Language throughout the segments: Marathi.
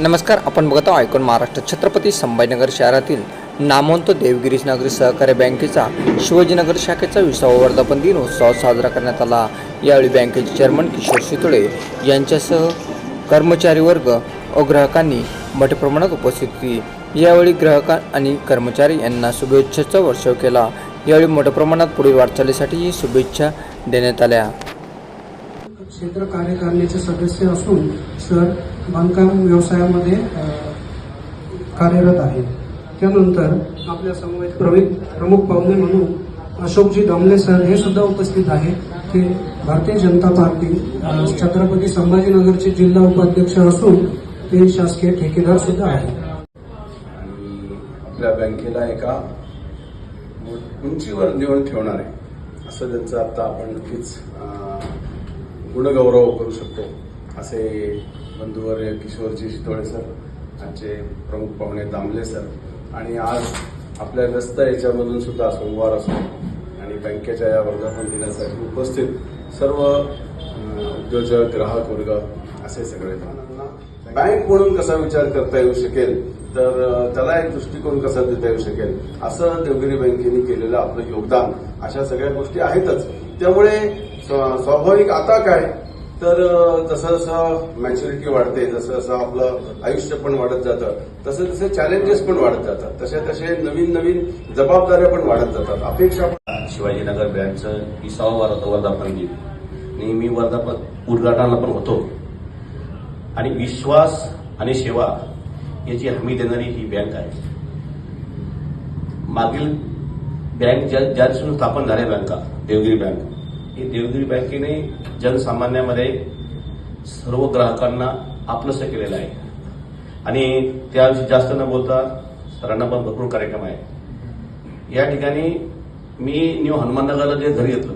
नमस्कार आपण बघत आहोत ऐकून महाराष्ट्र छत्रपती संभाजीनगर शहरातील नामवंत देवगिरीश नागरी सहकारी बँकेचा शिवाजीनगर शाखेचा विसावा वर्धापन दिन उत्सव साजरा करण्यात आला. यावेळी बँकेचे चेअरमन किशोर शितोळे यांच्यासह कर्मचारी वर्ग व ग्राहकांनी मोठ्या प्रमाणात उपस्थित होती. यावेळी ग्राहक आणि कर्मचारी यांना शुभेच्छेचा वर्षाव केला. यावेळी मोठ्या प्रमाणात पुढील वाटचालीसाठी शुभेच्छा देण्यात आल्या. क्षेत्र कार्यकारिणीचे सदस्य असून सर बांधकाम व्यवसायामध्ये कार्यरत आहेत त्यानंतर आपल्या समवेत प्रवीण प्रमुख पाहुणे म्हणून अशोकजी दामले सर हे सुद्धा उपस्थित आहेत. ते भारतीय जनता पार्टी छत्रपती संभाजीनगरचे जिल्हा उपाध्यक्ष असून ते शासकीय ठेकेदार सुद्धा आहेत. आणि आपल्या बँकेला एका उंचीवर नेऊन ठेवणार आहे असं त्यांचं आता आपण नक्कीच गुणगौरव करू शकतो असे बंधुवर किशोरजी शितोळे सर आजचे प्रमुख पाहुणे दामले सर आणि आज आपल्या व्यस्त याच्यामधून सुद्धा सोमवार असो आणि बँकेच्या या वर्धापन दिनासाठी उपस्थित सर्व उद्योजक ग्राहक वर्ग असे सगळे बँक म्हणून कसा विचार करता येऊ शकेल? तर त्याला एक दृष्टिकोन कसा देता येऊ शकेल? असं देवगिरी बँकेने केलेलं आपलं योगदान अशा सगळ्या गोष्टी आहेतच. त्यामुळे स्वाभाविक आता काय तर जसं जसं मॅच्युरिटी वाढते जसं जसं आपलं आयुष्य पण वाढत जातं तसे तसे चॅलेंजेस पण वाढत जातात. तसे तसे नवीन नवीन जबाबदाऱ्या पण वाढत जातात. अपेक्षा पण शिवाजीनगर ब्रँडचं वार होतं वर्धापन दिन. नेहमी वर्धापन उद्घाटनाला पण होतो. आणि विश्वास आणि सेवा याची हमी देणारी ही बँक आहे. मागील बँक ज्या ज्या स्थापन झाल्या बँका देवगिरी बँक ही देवगिरी बँकेने जनसामान्यामध्ये सर्व ग्राहकांना आपलंसं केलेलं आहे. आणि त्याविषयी जास्त न बोलता सरांना पण भरपूर कार्यक्रम आहे या ठिकाणी मी न्यू हनुमाननगरला जे घरी घेतलं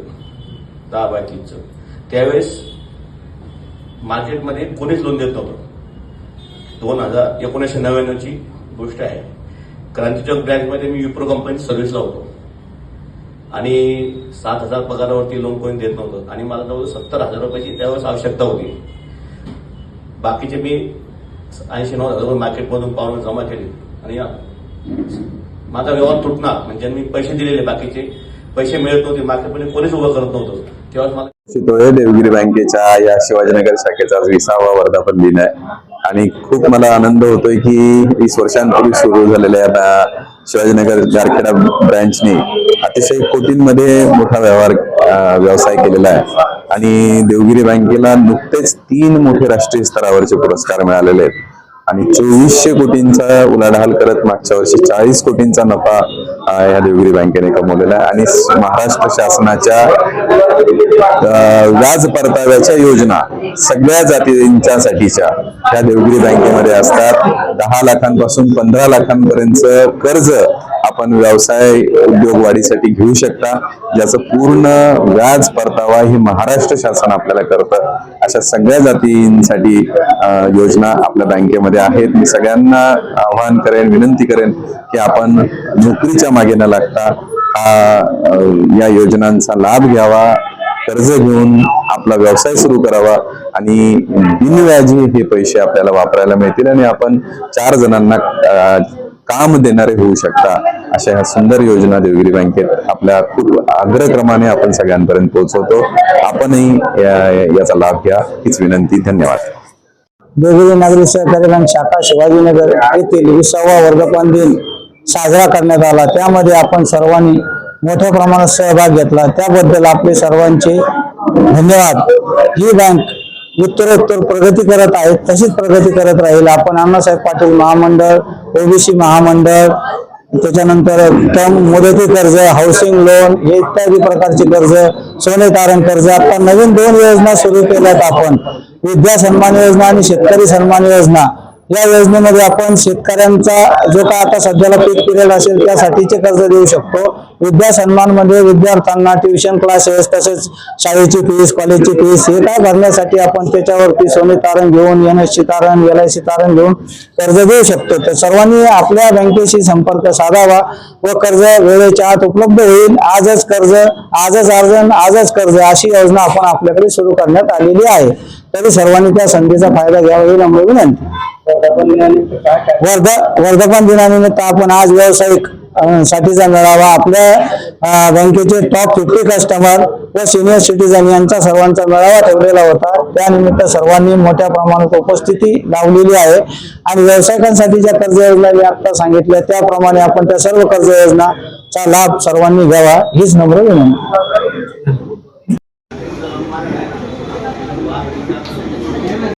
दहा बाय तीनचं त्यावेळेस मार्केटमध्ये कोणीच लोन देत नव्हतं. दोन हजार एकोणीसशे नव्याण्णवची गोष्ट आहे. क्रांतीचौक बँकमध्ये मी विप्रो कंपनी सर्व्हिसला होतो. आणि सात हजार पगारावरती लोन कोणी देत नव्हतं. आणि मला जवळ सत्तर हजार रुपयाची त्यावेळेस आवश्यकता होती. बाकीचे मी ऐंशी नऊ हजार मार्केटमधून पावलं जमा केले. आणि माझा व्यवहार तुटणार. म्हणजे मी पैसे दिलेले बाकीचे. पैसे मिळत नव्हते. मार्केटमध्ये कोणीच उभं करत नव्हतं. तेव्हाच मला देवगिरी बँकेच्या या शिवाजीनगर शाखेचा विसावा वर्धापन दिन आहे. आणि खूप मला आनंद होतोय की वीस वर्षांपूर्वी सुरू झालेल्या या शिवाजीनगर जारखेडा ब्रँचने अतिशय कोटींमध्ये मोठा व्यवहार व्यवसाय केलेला आहे. आणि देवगिरी बँकेला नुकतेच तीन मोठे राष्ट्रीय स्तरावरचे पुरस्कार मिळालेले आहेत. आणि चोवीसशे कोटींचा उलाढाल करत मागच्या वर्षी चाळीस कोटींचा नफा या देवगिरी बँकेने कमवलेला आहे. आणि महाराष्ट्र शासनाच्या व्याज परताव्याच्या योजना सगळ्या जातींच्यासाठीच्या ह्या देवगिरी बँकेमध्ये असतात. दहा लाखांपासून पंधरा लाखांपर्यंत कर्ज आपण व्यवसाय उद्योग वाढीसाठी घेऊ शकता. ज्याचं पूर्ण व्याज परतावा ही महाराष्ट्र शासन आपल्याला करतं. अशा सगळ्या जातींसाठी योजना आपल्या बँकेमध्ये आहेत. मी सगळ्यांना आव्हान करेन विनंती करेन की आपण नोकरीच्या मागे न लागता हा या योजनांचा लाभ घ्यावा कर्ज घेऊन आपला व्यवसाय सुरू करावा आणि बिनव्याजी हे पैसे आपल्याला वापरायला मिळतील आणि आपण चार जणांना काम देणारे होऊ शकता अशा ह्या सुंदर योजना देवगिरी बँकेत आपल्या खूप अग्रक्रमाने आपण सगळ्यांपर्यंत पोहोचवतो. आपणही याचा लाभ घ्या. हीच विनंती. धन्यवाद. देवगिरी नागरी सहकारी बँक शाखा शिवाजीनगर येथील विसावा वर्धापन दिन साजरा करण्यात आला. त्यामध्ये आपण सर्वांनी मोठ्या प्रमाणात सहभाग घेतला. त्याबद्दल आपले सर्वांचे धन्यवाद. ही बँक उत्तरोत्तर प्रगती करत आहेत तशीच प्रगती करत राहील. आपण अण्णासाहेब पाटील महामंडळ ओबीसी महामंडळ त्याच्यानंतर टर्म मुदती कर्ज हाऊसिंग लोन हे इत्यादी प्रकारचे कर्ज सोने तारण कर्ज आता नवीन दोन योजना सुरू केल्यात आपण. विद्या सन्मान योजना आणि शेतकरी सन्मान योजना. या योजनेमध्ये आपण शेतकऱ्यांचा जो काय आता सध्याला पीक पिरियड असेल त्यासाठीचे कर्ज देऊ शकतो. विद्या सन्मानमध्ये विद्यार्थ्यांना ट्युशन क्लासेस तसेच शाळेची फीस कॉलेजची फीस हे काय भरण्यासाठी आपण त्याच्यावरती सोने तारण घेऊन एन एस सी तारण एल आय सी तारण घेऊन कर्ज देऊ शकतो. तर सर्वांनी आपल्या बँकेशी संपर्क साधावा व कर्ज वेळेच्या आत उपलब्ध होईल. आजच कर्ज आजच अर्जन आजच कर्ज अशी योजना आपण आपल्याकडे सुरू करण्यात आलेली आहे. तरी सर्वांनी त्या संधीचा फायदा घ्यावा ही नम्र विनंती. वर्धापन दिनानिमित्त आपण आज व्यावसायिक साठीचा मेळावा आपल्या बँकेचे टॉप फिफ्टी कस्टमर व सिनियर सिटीजन यांचा सर्वांचा मेळावा ठेवलेला होता. त्यानिमित्त सर्वांनी मोठ्या प्रमाणात उपस्थिती लावलेली आहे. आणि व्यावसायिकांसाठी ज्या कर्ज योजना मी आता सांगितल्या त्याप्रमाणे आपण त्या सर्व कर्ज योजनाचा लाभ सर्वांनी घ्यावा हीच नम्र विनंती.